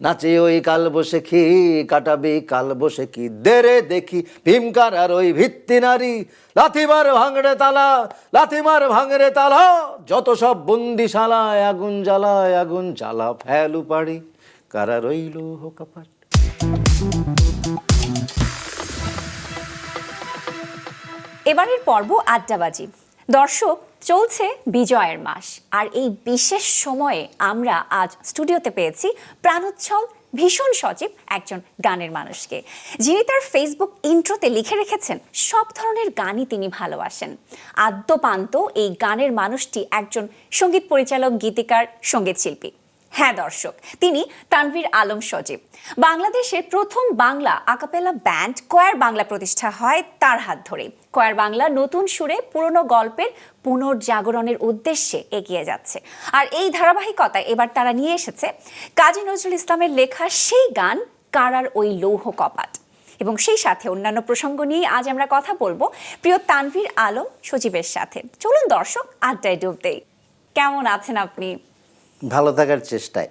নাচে ওই কাল বসে খি কাটাবি কাল বসে কি? দেরে দেখি ভীমকার আর ওই ভিত্তি নারী, লাথিমার ভাঙড়ে তালা, লাথিমার ভাঙড়ে তালা, যত সব বন্দি বন্দিশালায় আগুন জ্বালায়, আগুন জ্বালা ফেলু পাড়ি, কারা রইল হোকাপাট এবারের পর্ব আড্ডাবাজি। দর্শক চলছে বিজয়ের মাস। আর এই বিশেষ সময়ে আমরা আজ স্টুডিওতে পেয়েছি প্রাণোচ্ছল ভীষণ সচিব একজন গানের মানুষকে। যিনি তার ফেসবুক ইন্ট্রোতে লিখে রেখেছেন, সব ধরনের গানই তিনি ভালোবাসেন। আদ্যপান্ত এই গানের মানুষটি একজন সংগীত পরিচালক, গীতিকার, সংগীত শিল্পী। হ্যাঁ দর্শক, তিনি তানভীর আলম সজীব। বাংলাদেশের প্রথম Bangla a cappella band choir Bangla প্রতিষ্ঠা হয় তার হাত ধরে। কয়ার বাংলা নতুন সুরে পুরনো গল্পের পুনর্জাগরণের উদ্দেশ্যে এগিয়ে যাচ্ছে। আর এই ধারাবাহিকতায় এবার তারা নিয়ে এসেছে কাজী নজরুল ইসলামের লেখা সেই গান, কারার ওই লৌহ কপাট। এবং সেই সাথে অন্যান্য প্রসঙ্গ নিয়ে আজ আমরা কথা বলব প্রিয় তানভীর আলম সজীবের সাথে। চলুন দর্শক, আড্ডায় ডুব দেই। কেমন আছেন আপনি? ভালো থাকার চেষ্টায়।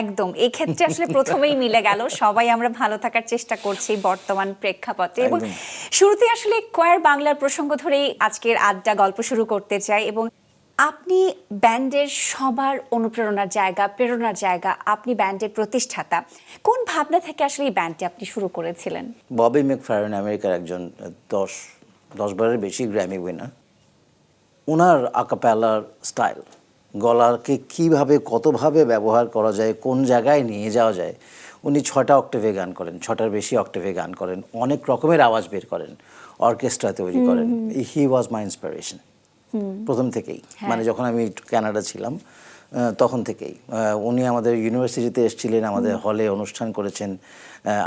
একদম এই ক্ষেত্রে আসলে প্রথমেই মিলে গেল সবাই আমরা ভালো থাকার চেষ্টা করছি বর্তমান প্রেক্ষাপটে। এবং শুরুতে আসলে কয়ার বাংলার প্রসঙ্গ ধরেই আজকের আড্ডা গল্প শুরু করতে চাই এবং আপনি ব্যান্ডের সবার অনুপ্রেরণার জায়গা প্রেরণার জায়গা আপনি ব্যান্ডের প্রতিষ্ঠাতা কোন ভাবনা থেকে আসলে এই ব্যান্ডটি আপনি শুরু করেছিলেন? ববি ম্যাকফারেন আমেরিকার একজন দশ দশ বারের বেশি গ্র্যামি উইনার ওনার আকাপ্যালার স্টাইল গলাকে কীভাবে কতভাবে ব্যবহার করা যায় কোন জায়গায় নিয়ে যাওয়া যায় উনি ছটা অক্টেভে গান করেন ছটার বেশি অক্টেভে গান করেন অনেক রকমের আওয়াজ বের করেন অর্কেস্ট্রা তৈরি করেন। হি ওয়াজ মাই ইন্সপিরেশন প্রথম থেকেই। মানে যখন আমি কানাডা ছিলাম তখন থেকেই। উনি আমাদের ইউনিভার্সিটিতে এসেছিলেন আমাদের হলে অনুষ্ঠান করেছেন।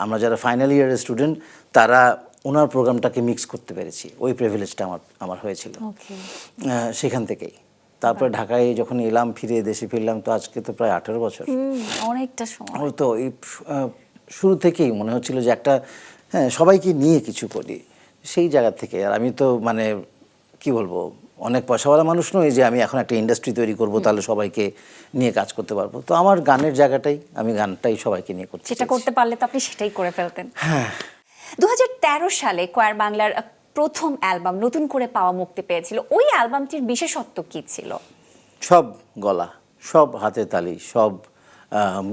আমরা যারা ফাইনাল ইয়ারের স্টুডেন্ট তারা ওনার প্রোগ্রামটাকে মিক্স করতে পেরেছি। ওই প্রিভিলেজটা আমার আমার হয়েছিল। সেখান থেকেই। তারপরে ঢাকায় যখন এলাম ফিরে দেশে ফিরলাম তো আজকে তো প্রায় আঠেরো বছর। অনেকটা সময়। তো এই শুরু থেকেই মনে হচ্ছিল যে একটা হ্যাঁ সবাইকে নিয়ে কিছু করি সেই জায়গা থেকে। আর আমি তো মানে কি বলব অনেক পয়সাওয়ালা মানুষ নয় যে আমি এখন একটা ইন্ডাস্ট্রি তৈরি করব তাহলে সবাইকে নিয়ে কাজ করতে পারব। তো আমার গানের জায়গাটাই আমি গানটাই সবাইকে নিয়ে করছি সেটা করতে পারলে তো আপনি সেটাই করে ফেলতেন। হ্যাঁ। দু হাজার তেরো সালে কোয়ার বাংলার প্রথম অ্যালবাম নতুন করে পাওয়া মুক্তি পেয়েছিল। ওই অ্যালবামটির বিশেষত্ব কি ছিল? সব গলা সব হাতে তালি সব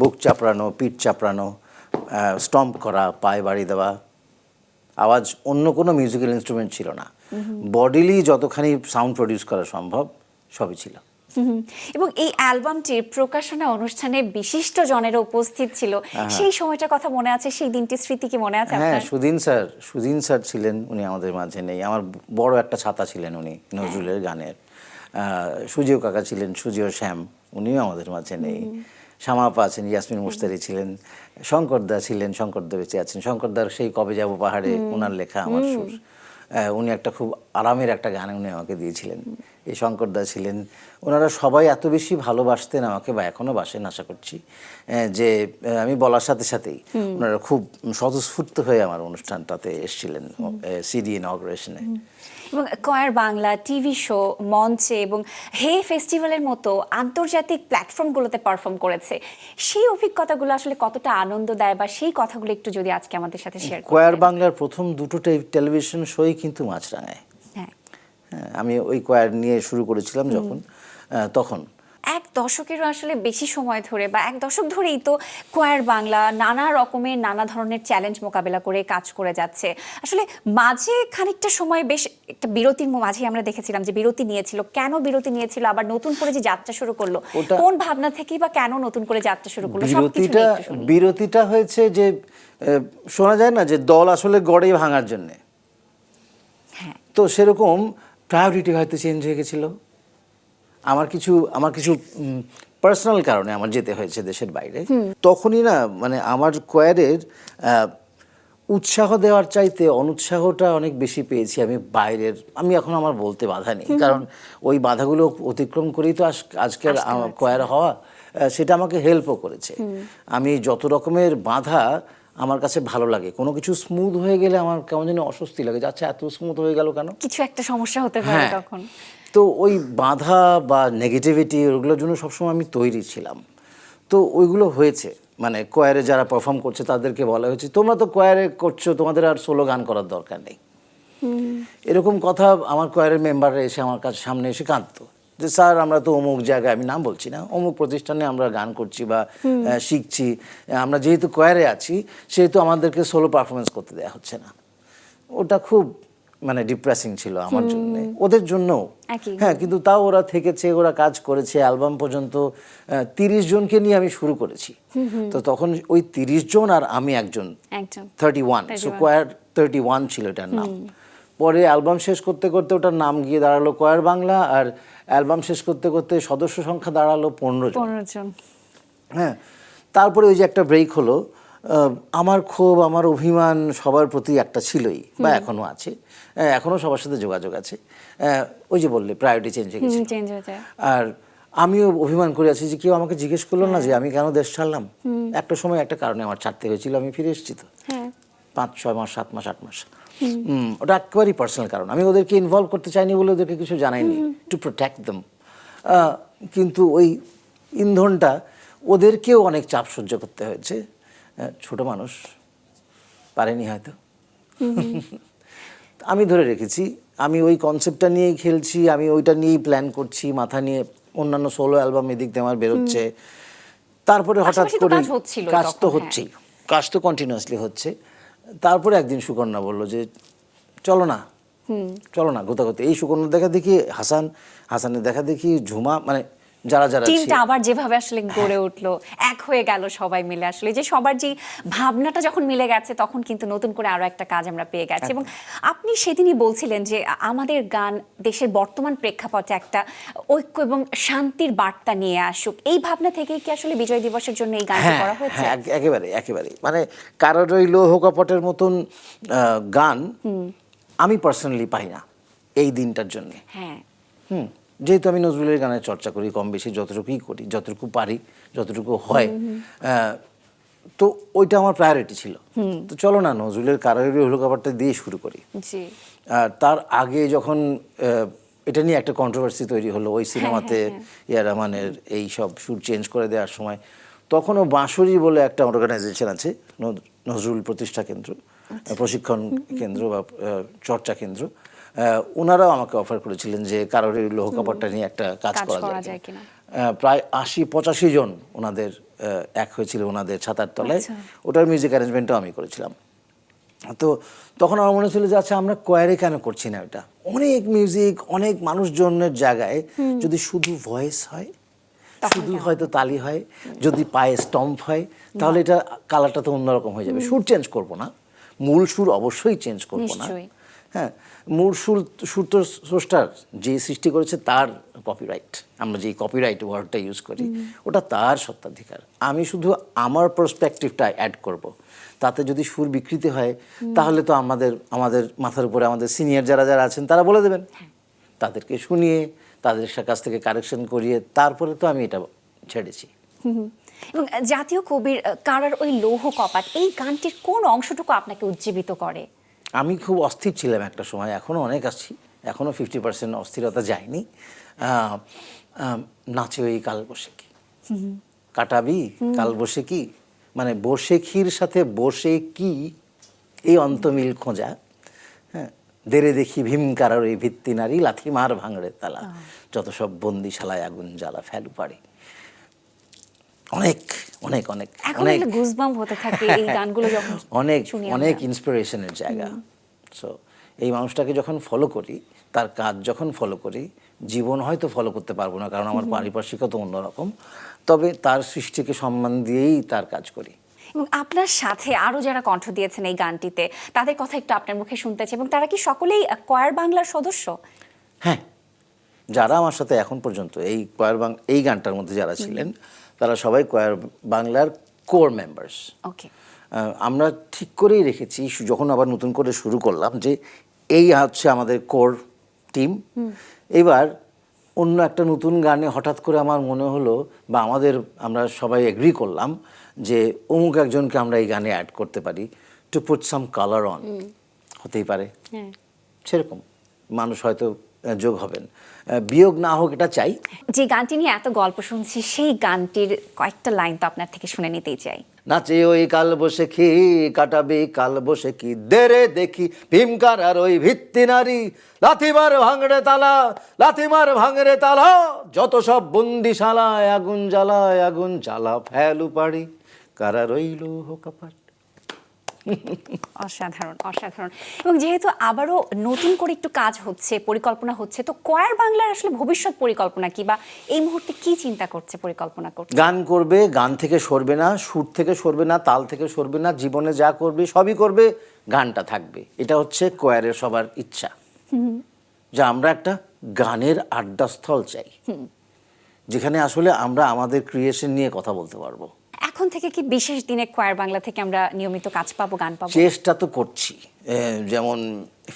বুক চাপড়ানো পিঠ চাপড়ানো স্টম্প করা পায়ে বাড়ি দেওয়া। আওয়াজ অন্য কোনো মিউজিক্যাল ইনস্ট্রুমেন্ট ছিল না। বডিলি যতখানি সাউন্ড প্রডিউস করা সম্ভব সবই ছিল। এবং এই অ্যালবামটির প্রকাশনা অনুষ্ঠানে বিশিষ্ট জনেরা উপস্থিত ছিল। সেই সময়টার কথা মনে আছে? সেই দিনটি স্মৃতি কি মনে আছে হ্যাঁ সুদিন স্যার সুদিন স্যার ছিলেন উনি আমাদের মাঝে নেই। আমার বড় একটা ছাতা ছিলেন উনি নজরুলের গানের। সুজিও কাকা ছিলেন সুজিও শ্যাম উনিও আমাদের মাঝে নেই। শ্যামাপা আছেন ইয়াসমিন মুস্তারি ছিলেন শঙ্করদা ছিলেন শঙ্করদা বেঁচে আছেন। শঙ্করদার সেই কবে যাব পাহাড়ে ওনার লেখা আমার সুর। উনি একটা খুব আরামের একটা গান উনি আমাকে দিয়েছিলেন। এই শঙ্করদা ছিলেন। ওনারা সবাই এত বেশি ভালোবাসতেন আমাকে বা এখনও বাসেন আশা করছি যে আমি বলার সাথে সাথেই ওনারা খুব স্বতঃস্ফূর্ত হয়ে আমার অনুষ্ঠানটাতে এসেছিলেন সিডি ইনগ্রেশনে। এবং কয়ার বাংলা টিভি শো মঞ্চে এবং হে ফেস্টিভ্যালের মতো আন্তর্জাতিক প্ল্যাটফর্মগুলোতে পারফর্ম করেছে। সেই অভিজ্ঞতাগুলো আসলে কতটা আনন্দ দেয় বা সেই কথাগুলো একটু যদি আজকে আমাদের সাথে শেয়ার কয়ার বাংলার প্রথম দুটো টেলিভিশন শোই কিন্তু মাছরাঙায় আমি ওই কোয়ার নিয়ে শুরু করেছিলাম যখন তখন। এক দশকেরও আসলে বেশি সময় ধরে বা এক দশক ধরেই তো কোয়ার বাংলা নানা রকমের নানা ধরনের চ্যালেঞ্জ মোকাবেলা করে কাজ করে যাচ্ছে। আসলে মাঝে খানিকটা সময় বেশ একটা বিরতির মাঝে আমরা দেখেছিলাম যে বিরতি নিয়েছিল। কেন বিরতি নিয়েছিল? আবার নতুন করে যে যাত্রা শুরু করল? কোন ভাবনা থেকেই বা কেন নতুন করে যাত্রা শুরু করল? বিরতিটা। বিরতিটা হয়েছে যে শোনা যায় না যে দল আসলে গড়ে ভাঙার জন্যে। হ্যাঁ। তো সেরকম প্রায়োরিটি হয়তো চেঞ্জ হয়ে গেছিল। আমার কিছু আমার কিছু পার্সোনাল কারণে আমার যেতে হয়েছে দেশের বাইরে। তখনই না মানে আমার কোয়ারের উৎসাহ দেওয়ার চাইতে অনুৎসাহটা অনেক বেশি পেয়েছি আমি বাইরের আমি এখন আমার বলতে বাধা নেই। কারণ ওই বাধাগুলো অতিক্রম করেই তো আজ- আজকের কোয়ার হওয়া সেটা আমাকে হেল্পও করেছে। আমি যত রকমের বাধা আমার কাছে ভালো লাগে। কোনো কিছু স্মুথ হয়ে গেলে আমার কেমন যেন অস্বস্তি লাগে আচ্ছা এত স্মুথ হয়ে গেল কেন? কিছু একটা সমস্যা হতে পারে হ্যাঁ। তখন। তো ওই বাধা বা নেগেটিভিটি ওগুলোর জন্য সবসময় আমি তৈরি ছিলাম। তো ওইগুলো হয়েছে। মানে কোয়ারে যারা পারফর্ম করছে তাদেরকে বলা হয়েছে তোমরা তো কোয়ারে করছ তোমাদের আর সোলো গান করার দরকার নেই। এরকম কথা আমার কোয়ারের মেম্বাররা এসে আমার কাছে সামনে এসে কাঁদতো। যে স্যার আমরা তো অমুক জায়গায় আমি নাম বলছি না অমুক প্রতিষ্ঠানে আমরা গান করছি বা শিখছি আমরা যেহেতু কোয়ারে আছি সেহেতু আমাদেরকে সোলো পারফরমেন্স করতে দেওয়া হচ্ছে না। ওটা খুব মানে ডিপ্রেসিং ছিল আমার জন্য। ওদের জন্য হ্যাঁ কিন্তু তাও ওরা থেকেছে ওরা কাজ করেছে অ্যালবাম পর্যন্ত তিরিশ জনকে নিয়ে আমি শুরু করেছি। তো তখন ওই তিরিশ জন আর আমি একজন। Thirty one so choir thirty one ছিল এটার নাম। পরে অ্যালবাম শেষ করতে করতে ওটার নাম গিয়ে দাঁড়াল কয়ার বাংলা আর অ্যালবাম শেষ করতে করতে সদস্য সংখ্যা দাঁড়াল পনেরো জন। জন। হ্যাঁ তারপরে ওই যে একটা ব্রেক হলো আমার ক্ষোভ আমার অভিমান সবার প্রতি একটা ছিলই বা এখনও আছে আহ, এখনও সবার সাথে যোগাযোগ আছে। ওই যে বললে প্রায়োরিটি চেঞ্জ হয়ে গেছে আর আমিও অভিমান করে আছি যে কেউ আমাকে জিজ্ঞেস করল না যে আমি কেন দেশ ছাড়লাম? একটা সময় একটা কারণে আমার ছাড়তে হয়েছিল আমি ফিরে এসেছি তো। হ্যাঁ। পাঁচ ছয় মাস সাত মাস আট মাস। ওটা একেবারেই পার্সোনাল কারণ। আমি ওদেরকে ইনভলভ করতে চাইনি বলে ওদেরকে কিছু জানাইনি টু প্রোটেক্ট দেম কিন্তু ওই ইন্ধনটা ওদেরকেও অনেক চাপ সহ্য করতে হয়েছে। ছোট মানুষ পারেনি হয়তো। আমি ধরে রেখেছি আমি ওই কনসেপ্টটা নিয়েই খেলছি আমি ওইটা নিয়েই প্ল্যান করছি মাথা নিয়ে অন্যান্য সোলো অ্যালবাম এদিক দিয়ে আমার বেরোচ্ছে তারপরে হঠাৎ করে কাজ তো হ্যাঁ। হচ্ছেই কাজ তো কন্টিনিউয়াসলি হচ্ছে। তারপরে একদিন সুকন্যা বলল যে চলো না চলো না গোতাগতি। এই সুকন্যা দেখা দেখি হাসান হাসানের দেখা দেখি ঝুমা মানে যারা যারা টিমটা আবার যেভাবে আসলে গড়ে উঠল এক হয়ে গেল সবাই মিলে আসলে। যে সবার যে ভাবনাটা যখন মিলে গেছে তখন কিন্তু নতুন করে আরও একটা কাজ আমরা পেয়ে গেছি। এবং আপনি সেদিনই বলছিলেন যে আমাদের গান দেশের বর্তমান প্রেক্ষাপটে একটা ঐক্য এবং শান্তির বার্তা নিয়ে আসুক। এই ভাবনা থেকেই কি আসলে বিজয় দিবসের জন্য এই গানটি হ্যাঁ করা হয়েছে? হ্যাঁ একেবারে একেবারে। মানে কারোর ওই লৌহ কপটের মতন গান আমি পার্সোনালি পাই না এই দিনটার জন্য। হ্যাঁ। হুম। যেহেতু আমি নজরুলের গানের চর্চা করি কম বেশি যতটুকুই করি যতটুকু পারি যতটুকু হয় তো ওইটা আমার প্রায়োরিটি ছিল। তো চলো না নজরুলের কারাগরি হলো কাপড়টা দিয়ে শুরু করি। আর তার আগে যখন এটা নিয়ে একটা কন্ট্রোভার্সি তৈরি হলো ওই সিনেমাতে ইয়া রহমানের এই সব সুর চেঞ্জ করে দেওয়ার সময় তখনও বাঁশুরি বলে একটা অর্গানাইজেশন আছে নজ- নজরুল প্রতিষ্ঠা কেন্দ্র প্রশিক্ষণ কেন্দ্র বা চর্চা কেন্দ্র। ওনারাও আমাকে অফার করেছিলেন যে কারোর এই লোহ কাপড়টা নিয়ে একটা কাজ করা যায় কিনা। প্রায় আশি পঁচাশি জন ওনাদের এক হয়েছিল ওনাদের ছাতার তলায়। আচ্ছা। ওটার মিউজিক অ্যারেঞ্জমেন্টও আমি করেছিলাম। তো তখন আমার মনে ছিল যে আচ্ছা আমরা কোয়ারে কেন করছি না ওটা অনেক মিউজিক অনেক মানুষজনের জায়গায় যদি শুধু ভয়েস হয় শুধু হয়তো তালি হয় যদি পায়ে স্টম্প হয় তাহলে এটা কালারটা তো অন্যরকম হয়ে যাবে। সুর চেঞ্জ করব না। মূল সুর অবশ্যই চেঞ্জ করব না। হ্যাঁ মূল তো স্রষ্টার যে সৃষ্টি করেছে তার কপিরাইট আমরা যে কপিরাইট ওয়ার্ডটা ইউজ করি ওটা তার সত্ত্বাধিকার। আমি শুধু আমার পার্সপেক্টিভটা অ্যাড করব। তাতে যদি সুর বিকৃতি হয় তাহলে তো আমাদের আমাদের মাথার উপরে আমাদের সিনিয়র যারা যারা আছেন তারা বলে দেবেন। তাদেরকে শুনিয়ে তাদের কাছ থেকে কারেকশন করিয়ে তারপরে তো আমি এটা ছেড়েছি। এবং জাতীয় কবির কারার ওই লৌহ কপাট এই গানটির কোন অংশটুকু আপনাকে উজ্জীবিত করে? আমি খুব অস্থির ছিলাম একটা সময় এখনও অনেক আছি এখনও ফিফটি পার্সেন্ট অস্থিরতা যায়নি। নাচে ওই কাল বসে কি কাটাবি কাল বসে কি মানে বসে ক্ষীর সাথে বসে কি এই অন্তমিল খোঁজা। হ্যাঁ দেরে দেখি ভীমকারার ওই ভিত্তি নারী লাথি মার ভাঙড়ে তালা। যত সব বন্দিশালায় আগুন জ্বালা ফেলু পারে অনেক অনেক অনেক অনেক গুজবাম হতে থাকে এই গানগুলো যখন অনেক অনেক ইন্সপিরেশনের জায়গা। সো এই মানুষটাকে যখন ফলো করি তার কাজ যখন ফলো করি জীবন হয়তো ফলো করতে পারব না কারণ আমার পারিপার্শ্বিকতা অন্যরকম। তবে তার সৃষ্টিকে সম্মান দিয়েই তার কাজ করি। এবং আপনার সাথে আরও যারা কণ্ঠ দিয়েছেন এই গানটিতে তাদের কথা একটু আপনার মুখে শুনতে চাই এবং তারা কি সকলেই কয়ার বাংলার সদস্য? হ্যাঁ যারা আমার সাথে এখন পর্যন্ত এই কয়ার বাং এই গানটার মধ্যে যারা ছিলেন তারা সবাই কয়ার বাংলার কোর মেম্বার্স ওকে আমরা ঠিক করেই রেখেছি যখন আবার নতুন করে শুরু করলাম যে এই হচ্ছে আমাদের কোর টিম এবার অন্য একটা নতুন গানে হঠাৎ করে আমার মনে হলো বা আমাদের আমরা সবাই এগ্রি করলাম যে অমুক একজনকে আমরা এই গানে অ্যাড করতে পারি to put some colour on হতেই পারে। হ্যাঁ। সেরকম। মানুষ হয়তো যোগ হবেন। বিয়োগ না হোক এটা চাই। যে গানটি নিয়ে এত গল্প শুনছি সেই গানটির কয়েকটা লাইন তো আপনার থেকে শুনে নিতেই চাই। নাচে ওই কাল বসে কি কাটাবে কাল বসে কি? দেরে দেখি ভীমকার আর ওই ভিত্তি নারী লাথিমার ভাঙড়ে তালা লাথিমার ভাঙড়ে তালা যত সব বন্দিশালায় আগুন জ্বালায় আগুন জ্বালা ফেলু পাড়ি কারা রইল হোকাপাট অসাধারণ অসাধারণ। এবং যেহেতু আবারও নতুন করে একটু কাজ হচ্ছে পরিকল্পনা হচ্ছে তো কয়ার বাংলার আসলে ভবিষ্যৎ পরিকল্পনা কি? বা এই মুহূর্তে কি চিন্তা করছে পরিকল্পনা করছে? গান করবে গান থেকে সরবে না সুর থেকে সরবে না তাল থেকে সরবে না জীবনে যা করবে সবই করবে গানটা থাকবে। এটা হচ্ছে কোয়ারের সবার ইচ্ছা। যে আমরা একটা গানের আড্ডাস্থল চাই। যেখানে আসলে আমরা আমাদের ক্রিয়েশন নিয়ে কথা বলতে পারব। এখন থেকে কি বিশেষ দিনে কোয়ার বাংলা থেকে আমরা নিয়মিত কাজ পাবো গান পাবো? চেষ্টা তো করছি। যেমন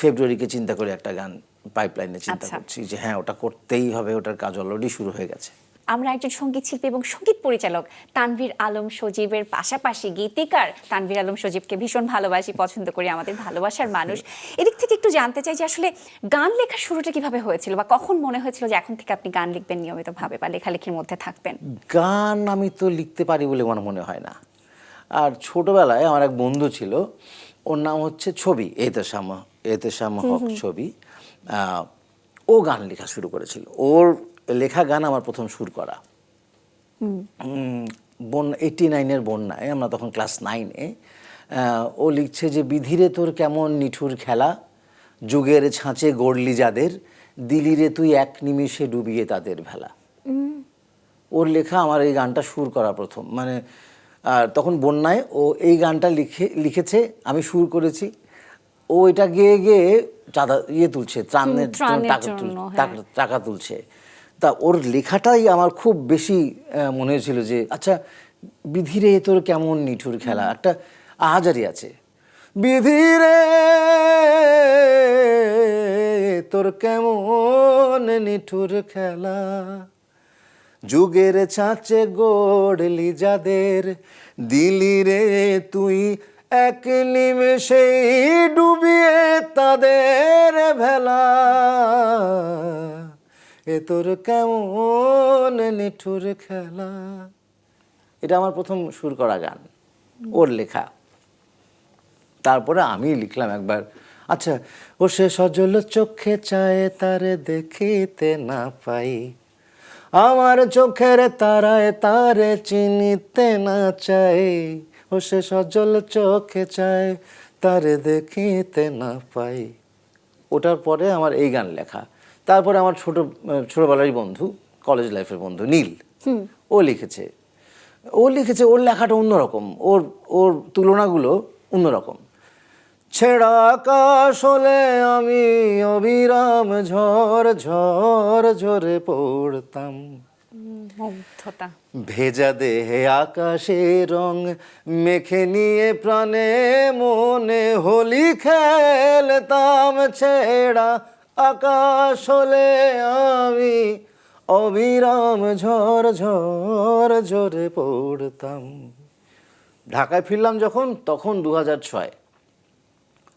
ফেব্রুয়ারিকে চিন্তা করে একটা গান পাইপলাইনে চিন্তা আচ্ছা। করছি যে হ্যাঁ ওটা করতেই হবে ওটার কাজ অলরেডি শুরু হয়ে গেছে। আমরা একজন সংগীত শিল্পী এবং সংগীত পরিচালক। তানভীর আলম সজীবের পাশাপাশি গীতিকার তানভীর আলম সজীবকে ভীষণ ভালোবাসি পছন্দ করি আমাদের ভালোবাসার মানুষ। এদিক থেকে একটু জানতে চাই যে আসলে গান লেখার শুরুটা কীভাবে হয়েছিল বা কখন মনে হয়েছিল যে এখন থেকে আপনি গান লিখবেন নিয়মিতভাবে বা লেখালেখির মধ্যে থাকবেন? গান আমি তো লিখতে পারি বলে আমার মনে হয় না। আর ছোটবেলায় আমার এক বন্ধু ছিল ওর নাম হচ্ছে ছবি এতেশাম এতেশাম হক ছবি। ও গান লেখা শুরু করেছিল। ওর লেখা গান আমার প্রথম সুর করা। বন এইটি নাইনের বন্যায় আমরা তখন ক্লাস নাইনে ও লিখছে যে বিধিরে তোর কেমন নিঠুর খেলা যুগের ছাঁচে গড়লি যাদের দিলিরে তুই এক নিমিষে ডুবিয়ে তাদের ভেলা। ওর লেখা আমার এই গানটা সুর করা প্রথম। মানে আর তখন বন্যায় ও এই গানটা লিখে লিখেছে আমি সুর করেছি। ও এটা গেয়ে গেয়ে চাঁদা ইয়ে তুলছে ত্রাণের হ্যাঁ। টাকা- টাকা তুলছে। তা ওর লেখাটাই আমার খুব বেশি মনে হয়েছিল যে আচ্ছা বিধিরে তোর কেমন নিঠুর খেলা? একটা আহাজারি আছে। বিধিরে তোর কেমন নিঠুর খেলা? যুগের ছাঁচে গড়লি যাদের দিলি রে তুই এক নিমেষে ডুবিয়ে তাদের ভেলা। এ তোর কেমন নিঠুর খেলা? এটা আমার প্রথম সুর করা গান, ওর লেখা। তারপরে আমি লিখলাম একবার আচ্ছা ও সে সজল চোখে চায় তারে দেখিতে না পাই। আমার চোখের তারায় তারে চিনিতে না চাই। ও সে সজল চোখে চায় তারে দেখিতে না পাই। ওটার পরে আমার এই গান লেখা। তারপরে আমার ছোট ছোটবেলারই বন্ধু কলেজ লাইফের বন্ধু নীল। ও লিখেছে। ও লিখেছে ওর লেখাটা অন্যরকম ওর ওর তুলনাগুলো অন্যরকম। ছেঁড়া আকাশ হলে আমি অবিরাম ঝড় ঝড় ঝরে পড়তাম। ভেজা দেহে আকাশে রং মেখে নিয়ে প্রাণে মনে হোলি খেলতাম ছেড়া আকাশ হলে আমি অবিরাম ঝড় ঝড় ঝরে পড়তাম। ঢাকায় ফিরলাম যখন তখন দু হাজার ছয়।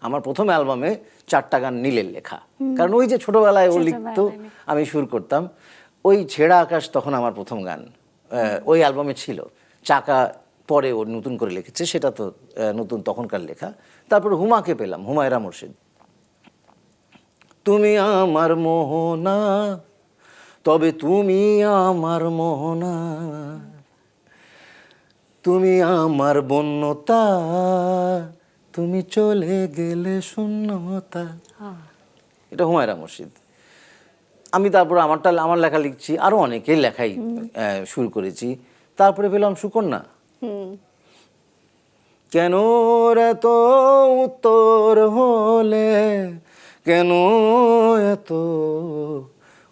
আমার প্রথম অ্যালবামে চারটা গান নীলের লেখা। কারণ ওই যে ছোটবেলায় ও লিখতো আমি সুর করতাম। ওই ছেঁড়া আকাশ তখন আমার প্রথম গান। ওই অ্যালবামে ছিল। চাকা পরে ও নতুন করে লিখেছে সেটা তো নতুন তখনকার লেখা। তারপর হুমাকে পেলাম হুমায়রা মুর্শিদ। তুমি আমার মোহনা তবে তুমি আমার মোহনা। তুমি আমার বন্যতা তুমি চলে গেলে শূন্যতা। এটা হুমায়রা মুর্শিদ। আমি তারপর আমারটা আমার লেখা লিখছি আরও অনেকের লেখাই শুরু করেছি। তারপরে পেলাম সুকন্যা। কেন এত উত্তর হলে কেন এত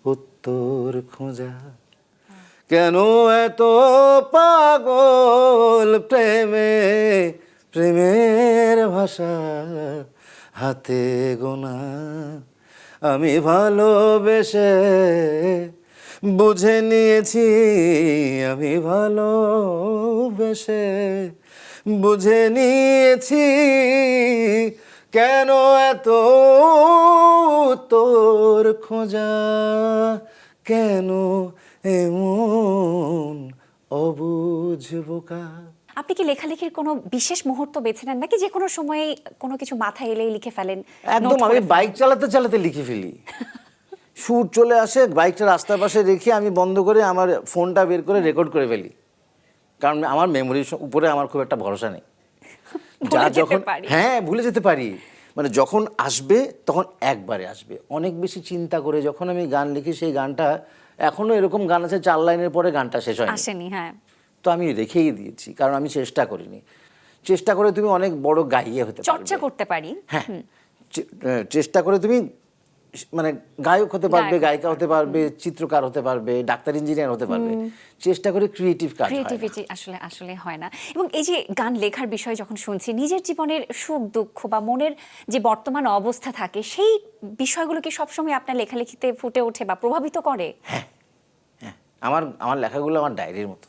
উত্তর খোঁজা? কেন এত পাগল প্রেমে, প্রেমের ভাষা হাতে গোনা? আমি ভালোবেসে বুঝে নিয়েছি, আমি ভালোবেসে বুঝে নিয়েছি কেন এত তোর খোঁজা? কেন এমন অবুঝ বোকা? আপনি কি লেখালেখির কোনো বিশেষ মুহূর্ত বেছে নেন নাকি যে কোনো সময়ে কোনো কিছু মাথায় এলেই লিখে ফেলেন একদম আমি বাইক চালাতে চালাতে লিখে ফেলি। সুর চলে আসে বাইকটা রাস্তার পাশে রেখে আমি বন্ধ করে আমার ফোনটা বের করে রেকর্ড করে ফেলি। কারণ আমার মেমোরির উপরে আমার খুব একটা ভরসা নেই। যা যখন হ্যাঁ ভুলে যেতে পারি। মানে যখন আসবে তখন একবারে আসবে। অনেক বেশি চিন্তা করে যখন আমি গান লিখি সেই গানটা এখনও এরকম গান আছে চার লাইনের পরে গানটা শেষ হয় আসেনি হ্যাঁ। তো আমি রেখেই দিয়েছি কারণ আমি চেষ্টা করিনি। চেষ্টা করে তুমি অনেক বড় গাইয়ে হতে চর্চা করতে পারি। হ্যাঁ। চেষ্টা করে তুমি মানে গায়ক হতে পারবে গায়িকা হতে পারবে। চিত্রকার হতে পারবে ডাক্তার ইঞ্জিনিয়ার হতে পারবে। চেষ্টা করে ক্রিয়েটিভ কাজ ক্রিয়েটিভিটি আসলে আসলে হয় না। এবং এই যে গান লেখার বিষয় যখন শুনছি নিজের জীবনের সুখ দুঃখ বা মনের যে বর্তমান অবস্থা থাকে সেই বিষয়গুলো কি সবসময় আপনার লেখালেখিতে ফুটে ওঠে বা প্রভাবিত করে? হ্যাঁ আমার আমার লেখাগুলো আমার ডায়েরির মতো।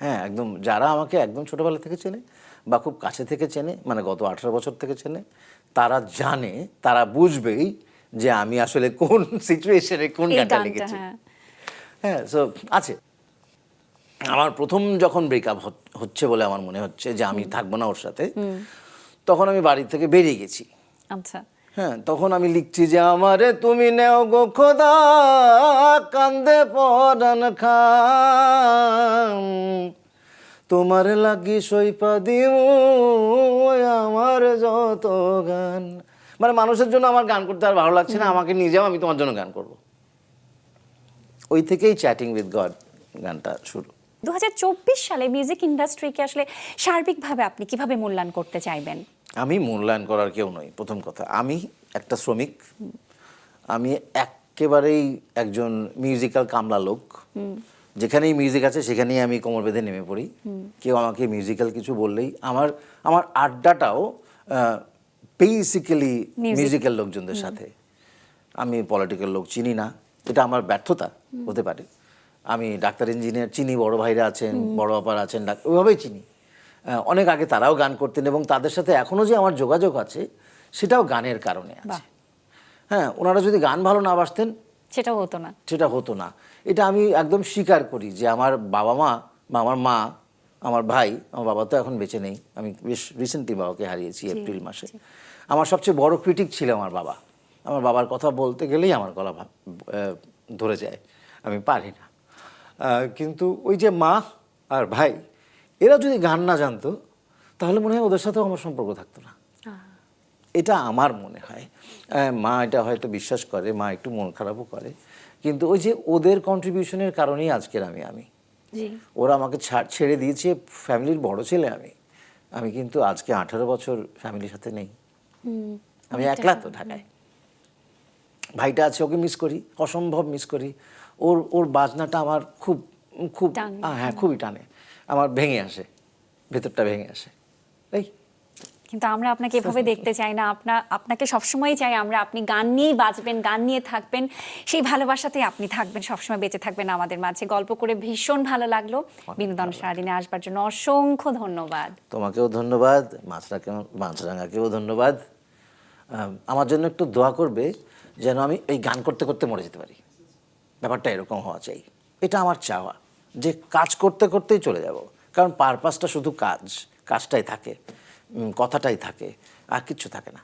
হ্যাঁ একদম যারা আমাকে একদম ছোটবেলা থেকে চেনে বা খুব কাছে থেকে চেনে মানে গত আঠারো বছর থেকে চেনে তারা জানে তারা বুঝবেই যে আমি আসলে কোন সিচুয়েশনে কোন গানটা লিখেছি। হ্যাঁ। হ্যাঁ সো আছে। আমার প্রথম যখন ব্রেকআপ হচ্ছে বলে আমার মনে হচ্ছে যে আমি থাকব না ওর সাথে তখন আমি বাড়ি থেকে বেরিয়ে গেছি। আচ্ছা। হ্যাঁ তখন আমি লিখছি যে আমারে তুমি নেও গো খোদা কান্দে পরান খাম। তোমার লাগি সইপা দিও আমার যত গান। মানে মানুষের জন্য আমার গান করতে আর ভালো লাগছে না আমাকে নিজেও আমি তোমার জন্য গান করব। ওই থেকেই চ্যাটিং উইথ গড গানটা শুরু। দু হাজার চব্বিশ সালে মিউজিক ইন্ডাস্ট্রিকে আসলে সার্বিকভাবে আপনি কীভাবে মূল্যায়ন করতে চাইবেন? আমি মূল্যায়ন করার কেউ নই প্রথম কথা। আমি একটা শ্রমিক। আমি একেবারেই একজন মিউজিক্যাল কামলা লোক। যেখানেই মিউজিক আছে সেখানেই আমি কোমর বেঁধে নেমে পড়ি। কেউ আমাকে মিউজিক্যাল কিছু বললেই আমার আমার আড্ডাটাও বেসিক্যালি মিউজিক্যাল লোকজনদের সাথে। আমি পলিটিক্যাল লোক চিনি না। এটা আমার ব্যর্থতা হতে পারে। আমি ডাক্তার ইঞ্জিনিয়ার চিনি বড় ভাইরা আছেন বড় আপার আছেন ওইভাবেই চিনি। অনেক আগে তারাও গান করতেন এবং তাদের সাথে এখনও যে আমার যোগাযোগ আছে সেটাও গানের কারণে আছে। হ্যাঁ ওনারা যদি গান ভালো না বাসতেন সেটাও হতো না। সেটা হতো না। এটা আমি একদম স্বীকার করি যে আমার বাবা মা বা আমার মা আমার ভাই আমার বাবা তো এখন বেঁচে নেই। আমি বেশ রিসেন্টলি বাবাকে হারিয়েছি এপ্রিল মাসে। আমার সবচেয়ে বড় ক্রিটিক ছিল আমার বাবা। আমার বাবার কথা বলতে গেলেই আমার গলা ধরে যায়। আমি পারি না। কিন্তু ওই যে মা আর ভাই এরা যদি গান না জানতো তাহলে মনে হয় ওদের সাথেও আমার সম্পর্ক থাকতো না। এটা আমার মনে হয়। মা এটা হয়তো বিশ্বাস করে মা একটু মন খারাপও করে। কিন্তু ওই যে ওদের কন্ট্রিবিউশনের কারণেই আজকের আমি আমি। ওরা আমাকে ছাড় ছেড়ে দিয়েছে ফ্যামিলির বড় ছেলে আমি। আমি কিন্তু আজকে আঠারো বছর ফ্যামিলির সাথে নেই। আমি একলা তো ঢাকায়। ভাইটা আছে ওকে মিস করি অসম্ভব মিস করি। ওর ওর বাজনাটা আমার খুব খুব। হ্যাঁ খুবই টানে। আমার ভেঙে আসে ভেতরটা ভেঙে আসে। কিন্তু আমরা আপনাকে এভাবে দেখতে চাই না। আপনা আপনাকে সবসময় চাই আমরা আপনি গান নিয়েই বাঁচবেন গান নিয়ে থাকবেন। সেই ভালোবাসাতে আপনি থাকবেন সবসময় বেঁচে থাকবেন আমাদের মাঝে। গল্প করে ভীষণ ভালো লাগল। বিনোদন সারাদিনে আসবার জন্য অসংখ্য ধন্যবাদ। তোমাকেও ধন্যবাদ মাছরাকে মাছরাঙাকেও ধন্যবাদ। আমার জন্য একটু দোয়া করবে যেন আমি এই গান করতে করতে মরে যেতে পারি। ব্যাপারটা এরকম হওয়া চাই। এটা আমার চাওয়া যে কাজ করতে করতেই চলে যাব। কারণ পারপাসটা শুধু কাজ কাজটাই থাকে। কথাটাই থাকে আর কিচ্ছু থাকে না।